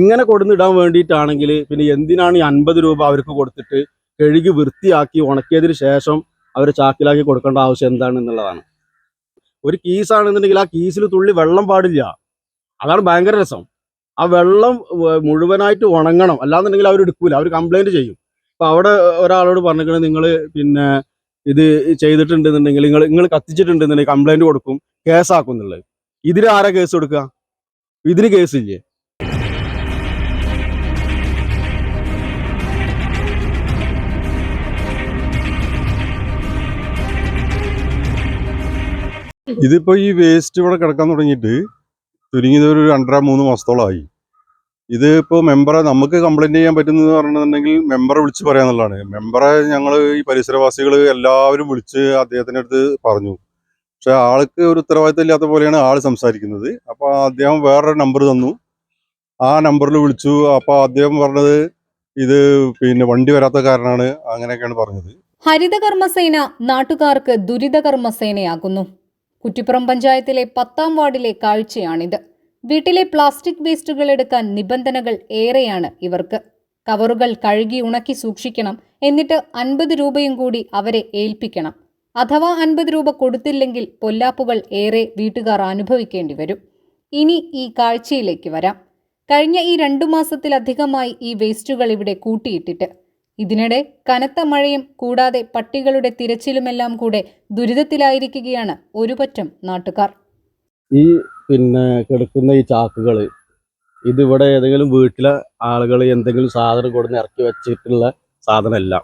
ഇങ്ങനെ കൊടുന്നിടാൻ വേണ്ടിയിട്ടാണെങ്കിൽ പിന്നെ എന്തിനാണ് ഈ അൻപത് രൂപ അവർക്ക് കൊടുത്തിട്ട് കഴുകി വൃത്തിയാക്കി ഉണക്കിയതിന് ശേഷം അവർ ചാക്കിലാക്കി കൊടുക്കേണ്ട ആവശ്യം എന്താണ് എന്നുള്ളതാണ്. ഒരു കീസാണെന്നുണ്ടെങ്കിൽ ആ കീസിൽ തുള്ളി വെള്ളം പാടില്ല. അതാണ് ഭയങ്കര രസം. ആ വെള്ളം മുഴുവനായിട്ട് ഉണങ്ങണം. അല്ലാന്നുണ്ടെങ്കിൽ അവർ എടുക്കൂല. അവർ കംപ്ലൈന്റ് ചെയ്യും. അപ്പോൾ അവിടെ ഒരാളോട് പറഞ്ഞിരിക്കണത് നിങ്ങൾ പിന്നെ ഇത് ചെയ്തിട്ടുണ്ടെന്നുണ്ടെങ്കിൽ നിങ്ങൾ നിങ്ങൾ കത്തിച്ചിട്ടുണ്ടെന്നുണ്ടെങ്കിൽ കംപ്ലൈന്റ് കൊടുക്കും. കേസാക്കും എന്നുള്ളത്. ഇതിന് ആരാ കേസ് കൊടുക്കുക? ഇതിന് കേസില്ലേ ഇതിപ്പോ ഈ വേസ്റ്റ് ഇവിടെ കിടക്കാൻ തുടങ്ങിയിട്ട് ചുരുങ്ങിയത് ഒരു രണ്ടര മൂന്ന് മാസത്തോളമായി. ഇത് ഇപ്പോൾ മെമ്പറെ നമുക്ക് കംപ്ലൈന്റ് ചെയ്യാൻ പറ്റുന്നത് പറഞ്ഞിട്ടുണ്ടെങ്കിൽ മെമ്പറെ വിളിച്ച് പറയാന്നുള്ളതാണ് മെമ്പറെ ഞങ്ങൾ ഈ പരിസരവാസികൾ എല്ലാവരും വിളിച്ച് അദ്ദേഹത്തിന്റെ അടുത്ത് പറഞ്ഞു. പക്ഷെ ആൾക്ക് ഒരു ഉത്തരവാദിത്തം ഇല്ലാത്ത പോലെയാണ് ആൾ സംസാരിക്കുന്നത്. അപ്പോൾ അദ്ദേഹം വേറൊരു നമ്പർ തന്നു. ആ നമ്പറിൽ വിളിച്ചു. അപ്പോൾ അദ്ദേഹം പറഞ്ഞത് ഇത് പിന്നെ വണ്ടി വരാത്ത കാരണമാണ് അങ്ങനെയൊക്കെയാണ് പറഞ്ഞത്. ഹരിതകർമ്മസേന നാട്ടുകാർക്ക് ദുരിതകർമ്മസേനയാകുന്നു കുറ്റിപ്പുറം പഞ്ചായത്തിലെ പത്താം വാർഡിലെ കാഴ്ചയാണിത്. വീട്ടിലെ പ്ലാസ്റ്റിക് വേസ്റ്റുകൾ എടുക്കാൻ നിബന്ധനകൾ ഏറെയാണ് ഇവർക്ക്. കവറുകൾ കഴുകി ഉണക്കി സൂക്ഷിക്കണം എന്നിട്ട് അൻപത് രൂപയും കൂടി അവരെ ഏൽപ്പിക്കണം. അഥവാ അൻപത് രൂപ കൊടുത്തില്ലെങ്കിൽ പൊല്ലാപ്പുകൾ ഏറെ വീട്ടുകാർ അനുഭവിക്കേണ്ടി വരും. ഇനി ഈ കാഴ്ചയിലേക്ക് വരാം. കഴിഞ്ഞ ഈ രണ്ടു മാസത്തിലധികമായി ഈ വേസ്റ്റുകൾ ഇവിടെ കൂട്ടിയിട്ടിട്ട് ഇതിനിടെ കനത്ത മഴയും കൂടാതെ പട്ടികളുടെ തിരച്ചിലുമെല്ലാം കൂടെ ദുരിതത്തിലായിരിക്കുകയാണ് ഒരുപറ്റം നാട്ടുകാർ. ഈ പിന്നെ കിടക്കുന്ന ഈ ചാക്കുകൾ ഇതിവിടെ ഏതെങ്കിലും വീട്ടിലെ ആളുകൾ എന്തെങ്കിലും സാധനം കൊടുന്ന് ഇറക്കി വെച്ചിട്ടുള്ള സാധനമല്ല.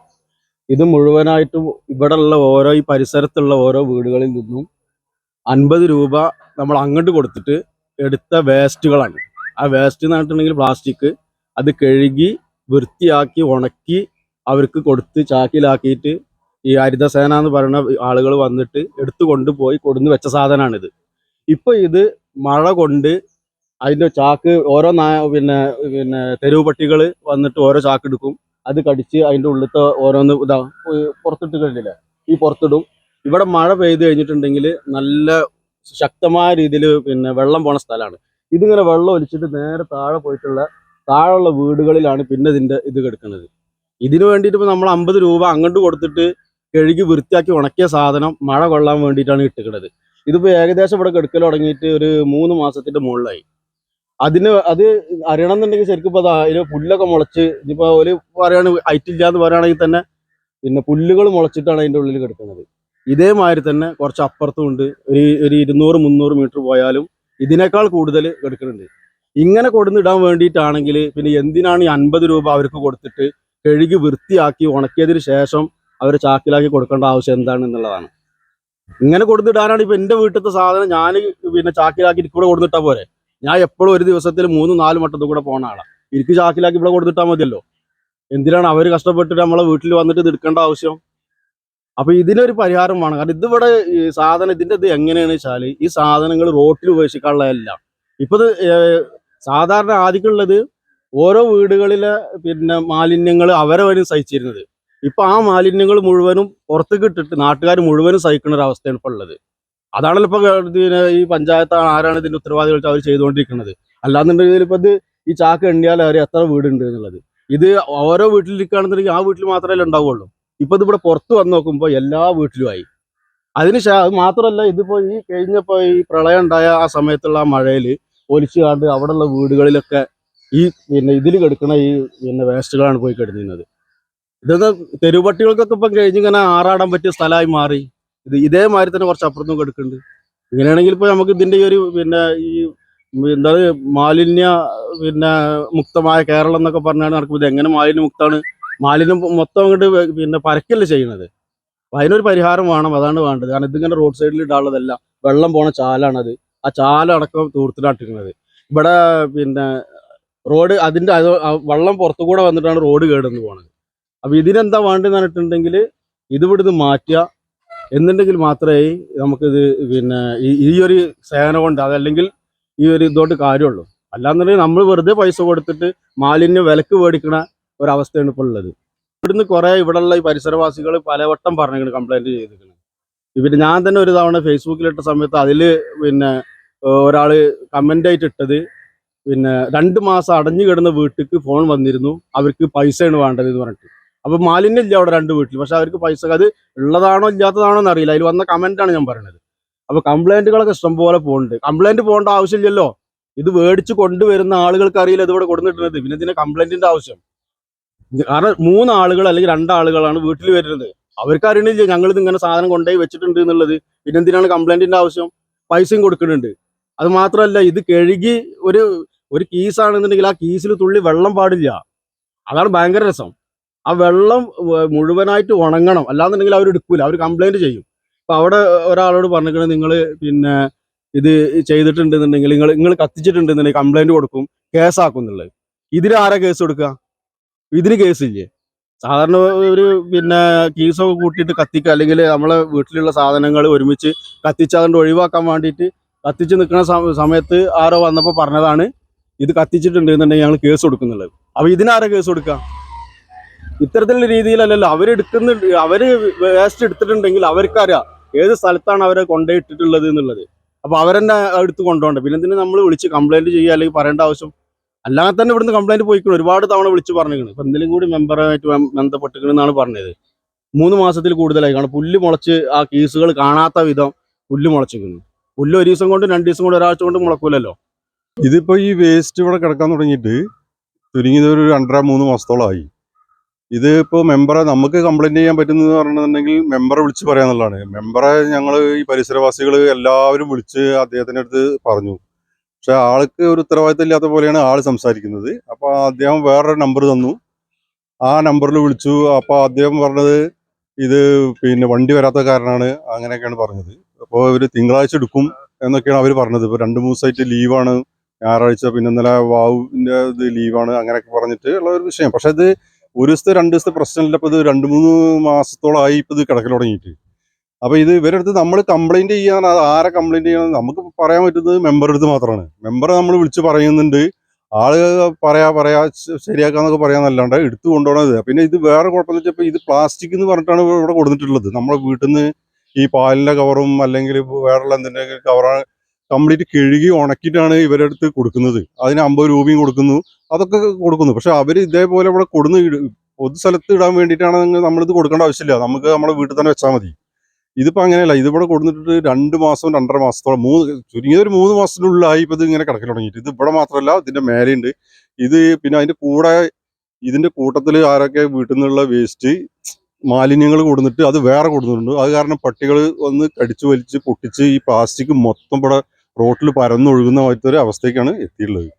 ഇത് മുഴുവനായിട്ടും ഉള്ള ഓരോ ഈ പരിസരത്തുള്ള ഓരോ വീടുകളിൽ നിന്നും അൻപത് രൂപ നമ്മൾ അങ്ങോട്ട് കൊടുത്തിട്ട് എടുത്ത വേസ്റ്റുകളാണ്. ആ വേസ്റ്റ് എന്ന് പറഞ്ഞിട്ടുണ്ടെങ്കിൽ പ്ലാസ്റ്റിക് അത് കഴുകി വൃത്തിയാക്കി ഉണക്കി അവർക്ക് കൊടുത്ത് ചാക്കിലാക്കിയിട്ട് ഈ ഹരിതസേന എന്ന് പറയുന്ന ആളുകൾ വന്നിട്ട് എടുത്തു കൊണ്ടുപോയി കൊടുന്ന് വെച്ച സാധനമാണിത് ഇപ്പോൾ ഇത് മഴ കൊണ്ട് അതിന്റെ ചാക്ക് ഓരോ നാ പിന്നെ പിന്നെ തെരുവ് പട്ടികൾ വന്നിട്ട് ഓരോ ചാക്ക് എടുക്കും. അത് കടിച്ച് അതിന്റെ ഉള്ളിലത്തെ ഓരോന്ന് ഇതാ പുറത്തിട്ട് കഴിഞ്ഞില്ലേ ഈ പുറത്തിടും. ഇവിടെ മഴ പെയ്ത് കഴിഞ്ഞിട്ടുണ്ടെങ്കിൽ നല്ല ശക്തമായ രീതിയിൽ പിന്നെ വെള്ളം പോണ സ്ഥലമാണ്. ഇതിങ്ങനെ വെള്ളം ഒലിച്ചിട്ട് നേരെ താഴെ പോയിട്ടുള്ള താഴെയുള്ള വീടുകളിലാണ് പിന്നെ ഇതിന്റെ ഇത് കിടക്കുന്നത്. ഇതിനു വേണ്ടിയിട്ട് ഇപ്പൊ നമ്മൾ അമ്പത് രൂപ അങ്ങോട്ട് കൊടുത്തിട്ട് കഴുകി വൃത്തിയാക്കി ഉണക്കിയ സാധനം മഴ കൊള്ളാൻ വേണ്ടിയിട്ടാണ് ഇട്ടുകിടത് ഇതിപ്പോ ഏകദേശം ഇവിടെ കെടുക്കൽ തുടങ്ങിയിട്ട് ഒരു മൂന്ന് മാസത്തിന്റെ മുകളിലായി. അതിന് അത് അറിയണം എന്നുണ്ടെങ്കിൽ ശരിക്കും ഇപ്പൊ ദാ അതിന് പുല്ലൊക്കെ മുളച്ച് ഇനിയിപ്പോൾ ഒരു പറയാണ് ഹൈറ്റ് ഇല്ല എന്ന് പറയുകയാണെങ്കിൽ തന്നെ പിന്നെ പുല്ലുകൾ മുളച്ചിട്ടാണ് അതിന്റെ ഉള്ളിൽ കിടക്കുന്നത്. ഇതേമാതിരി തന്നെ കുറച്ച് അപ്പുറത്തും ഉണ്ട്. ഒരു ഒരു ഇരുന്നൂറ് മുന്നൂറ് മീറ്റർ പോയാലും ഇതിനേക്കാൾ കൂടുതൽ കിടക്കുന്നുണ്ട് ഇങ്ങനെ കൊടുന്നിടാൻ വേണ്ടിയിട്ടാണെങ്കിൽ പിന്നെ എന്തിനാണ് ഈ അൻപത് രൂപ അവർക്ക് കൊടുത്തിട്ട് കഴുകി വൃത്തിയാക്കി ഉണക്കിയതിന് ശേഷം അവർ ചാക്കിലാക്കി കൊടുക്കേണ്ട ആവശ്യം എന്താണ് എന്നുള്ളതാണ്. ഇങ്ങനെ കൊടുത്തിടാനാണ് ഇപ്പൊ എന്റെ വീട്ടിലത്തെ സാധനം ഞാൻ പിന്നെ ചാക്കിലാക്കി ഇവിടെ കൊടുത്തിട്ടാ പോരെ. ഞാൻ എപ്പോഴും ഒരു ദിവസത്തിൽ മൂന്ന് നാല് വട്ടത്തും കൂടെ പോണ ആളാണ് എനിക്ക് ചാക്കിലാക്കി ഇവിടെ കൊടുത്തിട്ടാ മതിയല്ലോ. എന്തിനാണ് അവർ കഷ്ടപ്പെട്ടിട്ട് നമ്മളെ വീട്ടിൽ വന്നിട്ട് ഇത് എടുക്കേണ്ട ആവശ്യം? അപ്പൊ ഇതിനൊരു പരിഹാരം വേണം. കാരണം ഇതിവിടെ സാധനം ഇതിന്റെ ഇത് എങ്ങനെയാണെന്ന് വെച്ചാൽ ഈ സാധനങ്ങൾ റോട്ടിൽ ഉപേക്ഷിക്കാനുള്ളതല്ല. ഇപ്പത് സാധാരണ ആദ്യമുള്ളത് ഓരോ വീടുകളിലെ പിന്നെ മാലിന്യങ്ങൾ അവരെ വരും സഹിച്ചിരുന്നത്. ഇപ്പൊ ആ മാലിന്യങ്ങൾ മുഴുവനും പുറത്തേക്ക് ഇട്ടിട്ട് നാട്ടുകാർ മുഴുവനും സഹിക്കുന്ന ഒരു അവസ്ഥയാണ് ഇപ്പൊ ഉള്ളത്. അതാണല്ലോ ഇപ്പൊ ഈ പഞ്ചായത്ത് ആരാണ് ഇതിന്റെ ഉത്തരവാദികൾ അവർ ചെയ്തുകൊണ്ടിരിക്കുന്നത്. അല്ലാന്നുണ്ടെങ്കിൽ ഇപ്പൊ ഇത് ഈ ചാക്ക് എണ്ണിയാൽ അവർ എത്ര വീടുണ്ട് എന്നുള്ളത്. ഇത് ഓരോ വീട്ടിലിരിക്കുകയാണെന്നുണ്ടെങ്കിൽ ആ വീട്ടിൽ മാത്രമേ ഉണ്ടാവുള്ളൂ. ഇപ്പൊ ഇത് ഇവിടെ പുറത്ത് വന്ന് നോക്കുമ്പോൾ എല്ലാ വീട്ടിലുമായി അതിന് അത് മാത്രമല്ല ഇതിപ്പോ ഈ കഴിഞ്ഞപ്പോ ഈ പ്രളയം ഉണ്ടായ ആ സമയത്തുള്ള മഴയിൽ ഒലിച്ചു കാണ്ട് അവിടെയുള്ള വീടുകളിലൊക്കെ ഈ പിന്നെ ഇതിൽ കിടക്കുന്ന ഈ പിന്നെ വേസ്റ്റുകളാണ് പോയി കിടന്നിരുന്നത് ഇതൊക്കെ തെരുവട്ടികൾക്കൊക്കെ ഇപ്പം കഴിഞ്ഞിങ്ങനെ ആറാടാൻ പറ്റിയ സ്ഥലമായി മാറി. ഇത് ഇതേമാതിരി തന്നെ കുറച്ച് അപ്പുറത്തും കിടക്കുന്നുണ്ട്. ഇങ്ങനെയാണെങ്കിൽ ഇപ്പോൾ നമുക്ക് ഇതിന്റെ ഈ ഒരു പിന്നെ ഈ എന്താ മാലിന്യ പിന്നെ മുക്തമായ കേരളം എന്നൊക്കെ പറഞ്ഞാണ് നടക്കുന്നത് എങ്ങനെ മാലിന്യ മുക്താണ് മാലിന്യം മൊത്തം അങ്ങോട്ട് പിന്നെ പരക്കല്ലേ ചെയ്യുന്നത്? അപ്പം അതിനൊരു പരിഹാരം വേണം അതാണ് വേണ്ടത്. കാരണം ഇതിങ്ങനെ റോഡ് സൈഡിൽ ഇടാനുള്ളതല്ല വെള്ളം പോണ ചാലാണത് ആ ചാലടക്കം തൂർത്തിലാട്ടിരിക്കുന്നത് ഇവിടെ പിന്നെ റോഡ് അതിന്റെ വള്ളം പുറത്തു കൂടെ വന്നിട്ടാണ് റോഡ് കേടുന്ന് പോണത്. അപ്പൊ ഇതിനെന്താ വേണ്ടതെന്ന് പറഞ്ഞിട്ടുണ്ടെങ്കിൽ ഇതിവിടുന്ന് മാറ്റുക. എന്നുണ്ടെങ്കിൽ മാത്രമേ നമുക്കിത് പിന്നെ ഈ- ഒരു സേന കൊണ്ട് അതല്ലെങ്കിൽ ഈ ഒരു ഇതോട്ട് കാര്യമുള്ളൂ. അല്ലാന്നുണ്ടെങ്കിൽ നമ്മൾ വെറുതെ പൈസ കൊടുത്തിട്ട് മാലിന്യം വിലക്ക് മേടിക്കണ ഒരവസ്ഥയാണ് ഇപ്പോൾ ഉള്ളത്. ഇവിടുന്ന് കുറെ ഇവിടെയുള്ള ഈ പരിസരവാസികൾ പലവട്ടം പറഞ്ഞിരിക്കുന്നു കംപ്ലൈന്റ് ചെയ്തിരിക്കുന്നത് ഇവർ ഞാൻ തന്നെ ഒരു തവണ ഫേസ്ബുക്കിലിട്ട സമയത്ത് അതിൽ പിന്നെ ഒരാൾ ആയിട്ട് ഇട്ടത് പിന്നെ രണ്ട് മാസം അടഞ്ഞു കിടന്ന വീട്ടിലേക്ക് ഫോൺ വന്നിരുന്നു. അവർക്ക് പൈസയാണ് വേണ്ടത് എന്ന് പറഞ്ഞിട്ട്. അപ്പൊ മാലിന്യം ഇല്ല അവിടെ രണ്ട് വീട്ടിൽ പക്ഷെ അവർക്ക് പൈസ അത് ഉള്ളതാണോ ഇല്ലാത്തതാണോ എന്നറിയില്ല. അതിൽ വന്ന കമന്റ് ആണ് ഞാൻ പറയുന്നത് അപ്പൊ കംപ്ലൈന്റുകളൊക്കെ ഇഷ്ടം പോലെ പോകുന്നുണ്ട് കംപ്ലൈന്റ് പോകേണ്ട ആവശ്യമില്ലല്ലോ. ഇത് മേടിച്ച് കൊണ്ടുവരുന്ന ആളുകൾക്ക് അറിയില്ല ഇതിവിടെ കൊടുന്നിട്ടുണ്ട് പിന്നെ ഇതിന് കംപ്ലൈന്റിന്റെ ആവശ്യം. കാരണം മൂന്നാളുകൾ അല്ലെങ്കിൽ രണ്ടാളുകളാണ് വീട്ടിൽ വരുന്നത്. അവർക്ക് അറിയണില്ല. ഞങ്ങൾ ഇത് ഇങ്ങനെ സാധനം കൊണ്ടുപോയി വെച്ചിട്ടുണ്ട് എന്നുള്ളത്. പിന്നെ എന്തിനാണ് കംപ്ലൈന്റിന്റെ ആവശ്യം? പൈസയും കൊടുക്കുന്നുണ്ട്. അത് മാത്രമല്ല ഇത് കഴുകി ഒരു ഒരു കീസാണെന്നുണ്ടെങ്കിൽ ആ കീസിൽ തുള്ളി വെള്ളം പാടില്ല. അതാണ് ഭയങ്കര രസം. ആ വെള്ളം മുഴുവനായിട്ട് ഉണങ്ങണം. അല്ലാന്നുണ്ടെങ്കിൽ അവർ എടുക്കൂല. അവർ കംപ്ലൈന്റ് ചെയ്യും. അപ്പൊ അവിടെ ഒരാളോട് പറഞ്ഞിട്ട് നിങ്ങൾ പിന്നെ ഇത് ചെയ്തിട്ടുണ്ടെന്നുണ്ടെങ്കിൽ നിങ്ങൾ നിങ്ങൾ കത്തിച്ചിട്ടുണ്ടെന്നുണ്ടെങ്കിൽ കംപ്ലൈന്റ് കൊടുക്കും കേസാക്കും എന്നുള്ളത്. ഇതിന് ആരാ കേസ് കൊടുക്കുക? ഇതിന് കേസില്ലേ? സാധാരണ ഒരു പിന്നെ കീസൊക്കെ കൂട്ടിയിട്ട് കത്തിക്കുക. അല്ലെങ്കിൽ നമ്മളെ വീട്ടിലുള്ള സാധനങ്ങൾ ഒരുമിച്ച് കത്തിച്ച് അതുകൊണ്ട് ഒഴിവാക്കാൻ വേണ്ടിയിട്ട് കത്തിച്ച് നിൽക്കുന്ന സമയത്ത് ആരോ വന്നപ്പോൾ പറഞ്ഞതാണ് ഇത് കത്തിച്ചിട്ടുണ്ട് എന്നുണ്ടെങ്കിൽ ഞങ്ങൾ കേസ് കൊടുക്കുന്നുള്ളത്. അപ്പൊ ഇതിനാരാ കേസ് കൊടുക്കുക ഇത്തരത്തിലുള്ള രീതിയിലല്ലല്ലോ. അവരെടുക്കുന്ന അവർ വേസ്റ്റ് എടുത്തിട്ടുണ്ടെങ്കിൽ അവർക്കറിയാം ഏത് സ്ഥലത്താണ് അവരെ കൊണ്ടുപോയിട്ടിട്ടുള്ളത് എന്നുള്ളത്. അപ്പൊ അവരെന്നെ എടുത്ത് കൊണ്ടുപോകണ്ട. പിന്നെ എന്തിനാ നമ്മൾ വിളിച്ച് കംപ്ലൈന്റ് ചെയ്യുക അല്ലെങ്കിൽ പറയേണ്ട ആവശ്യം? അല്ലാതെ തന്നെ ഇവിടുന്ന് കംപ്ലൈന്റ് പോയിക്കണം. ഒരുപാട് തവണ വിളിച്ച് പറഞ്ഞിരിക്കണം ഇപ്പം എന്തെങ്കിലും കൂടി മെമ്പറുമായിട്ട് ബന്ധപ്പെട്ടിരിക്കണമെന്നാണ് പറഞ്ഞത്. മൂന്ന് മാസത്തിൽ കൂടുതലായി. കാരണം പുല്ല് മുളച്ച് ആ കേസുകൾ കാണാത്ത വിധം പുല്ല് മുളച്ചിരിക്കുന്നു. പുല്ല് ഒരു ദിവസം കൊണ്ട് രണ്ട് ദിവസം കൊണ്ട് ഒരാഴ്ച കൊണ്ട് മുളക്കൂലല്ലോ. ഇതിപ്പോ ഈ വേസ്റ്റ് ഇവിടെ കിടക്കാൻ തുടങ്ങിയിട്ട് ചുരുങ്ങിയത് ഒരു രണ്ടര മൂന്ന് മാസത്തോളമായി. ഇത് ഇപ്പോൾ മെമ്പറെ നമുക്ക് കംപ്ലൈന്റ് ചെയ്യാൻ പറ്റുന്നത് പറഞ്ഞിട്ടുണ്ടെങ്കിൽ മെമ്പറെ വിളിച്ച് പറയാന്നുള്ളതാണ് മെമ്പറെ ഞങ്ങൾ ഈ പരിസരവാസികൾ എല്ലാവരും വിളിച്ച് അദ്ദേഹത്തിന്റെ അടുത്ത് പറഞ്ഞു. പക്ഷെ ആൾക്ക് ഒരു ഉത്തരവാദിത്തം ഇല്ലാത്ത പോലെയാണ് ആൾ സംസാരിക്കുന്നത്. അപ്പോൾ അദ്ദേഹം വേറൊരു നമ്പർ തന്നു. ആ നമ്പറിൽ വിളിച്ചു. അപ്പോൾ അദ്ദേഹം പറഞ്ഞത് ഇത് പിന്നെ വണ്ടി വരാത്ത കാരണമാണ് അങ്ങനെയൊക്കെയാണ് പറഞ്ഞത്. അപ്പോൾ ഇവർ തിങ്കളാഴ്ച എടുക്കും എന്നൊക്കെയാണ് അവർ പറഞ്ഞത്. ഇപ്പോൾ രണ്ട് മൂന്ന് ദിവസമായിട്ട് ലീവാണ് ഞായറാഴ്ച പിന്നെ ഇന്നലെ വാവുവിന്റെ ഇത് ലീവാണ് അങ്ങനെയൊക്കെ പറഞ്ഞിട്ട് ഉള്ള ഒരു വിഷയം. പക്ഷെ ഇത് ഒരു ദിവസത്തെ രണ്ട് ദിവസത്തെ പ്രശ്നമില്ല ഇപ്പോൾ ഇത് രണ്ട് മൂന്ന് മാസത്തോളമായി ഇപ്പോൾ ഇത് കിടക്കൽ തുടങ്ങിയിട്ട്. അപ്പോൾ ഇത് ഇവരെടുത്ത് നമ്മൾ കംപ്ലൈന്റ് ചെയ്യാൻ അത് ആരെ കംപ്ലൈന്റ് ചെയ്യണം? നമുക്ക് പറയാൻ പറ്റുന്നത് മെമ്പറുടെ അടുത്ത് മാത്രമാണ് മെമ്പറെ നമ്മൾ വിളിച്ച് പറയുന്നുണ്ട്. ആൾ പറയാ പറയാ ശരിയാക്കാന്നൊക്കെ പറയാന്നല്ലാണ്ട് എടുത്തു കൊണ്ടുപോകണത് പിന്നെ ഇത് വേറെ കുഴപ്പമെന്ന് വെച്ചാൽ ഇപ്പോൾ ഇത് പ്ലാസ്റ്റിക് എന്ന് പറഞ്ഞിട്ടാണ് ഇവിടെ കൊടുത്തിട്ടുള്ളത്. നമ്മളെ വീട്ടിൽ നിന്ന് ഈ പാലിന്റെ കവറും അല്ലെങ്കിൽ വേറെ എന്തെങ്കിലും കവറാണ് കംപ്ലീറ്റ് കിഴുകി ഉണക്കിയിട്ടാണ് ഇവരുടെ അടുത്ത് കൊടുക്കുന്നത്. അതിന് അമ്പത് രൂപയും കൊടുക്കുന്നു. അതൊക്കെ കൊടുക്കുന്നു. പക്ഷെ അവർ ഇതേപോലെ ഇവിടെ കൊടുന്ന് പൊതു സ്ഥലത്ത് ഇടാൻ വേണ്ടിയിട്ടാണ് നമ്മളിത് കൊടുക്കേണ്ട ആവശ്യമില്ല. നമുക്ക് നമ്മുടെ വീട്ടിൽ തന്നെ വെച്ചാൽ മതി. ഇതിപ്പോൾ അങ്ങനെയല്ല. ഇതിവിടെ കൊടുത്തിട്ട് രണ്ട് മാസം രണ്ടര മാസത്തോളം മൂന്ന് ചുരുങ്ങിയത് ഒരു മൂന്ന് മാസത്തിനുള്ളിലായി ഇപ്പോൾ ഇത് ഇങ്ങനെ കിടക്കൽ തുടങ്ങിയിട്ട്. ഇത് ഇവിടെ മാത്രമല്ല ഇതിന്റെ മേലെയുണ്ട്. ഇത് പിന്നെ അതിന്റെ കൂടെ ഇതിന്റെ കൂട്ടത്തിൽ ആരൊക്കെ വീട്ടിൽ നിന്നുള്ള വേസ്റ്റ് മാലിന്യങ്ങൾ കൊടുത്തിട്ട് അത് വേറെ കൊടുത്തിട്ടുണ്ട് അത് കാരണം പട്ടികൾ വന്ന് കടിച്ചു വലിച്ച് പൊട്ടിച്ച് ഈ പ്ലാസ്റ്റിക് മൊത്തം ഇവിടെ റോട്ടിൽ പരന്നൊഴുകുന്ന മറ്റൊരു അവസ്ഥയ്ക്കാണ് എത്തിയിട്ടുള്ളത്.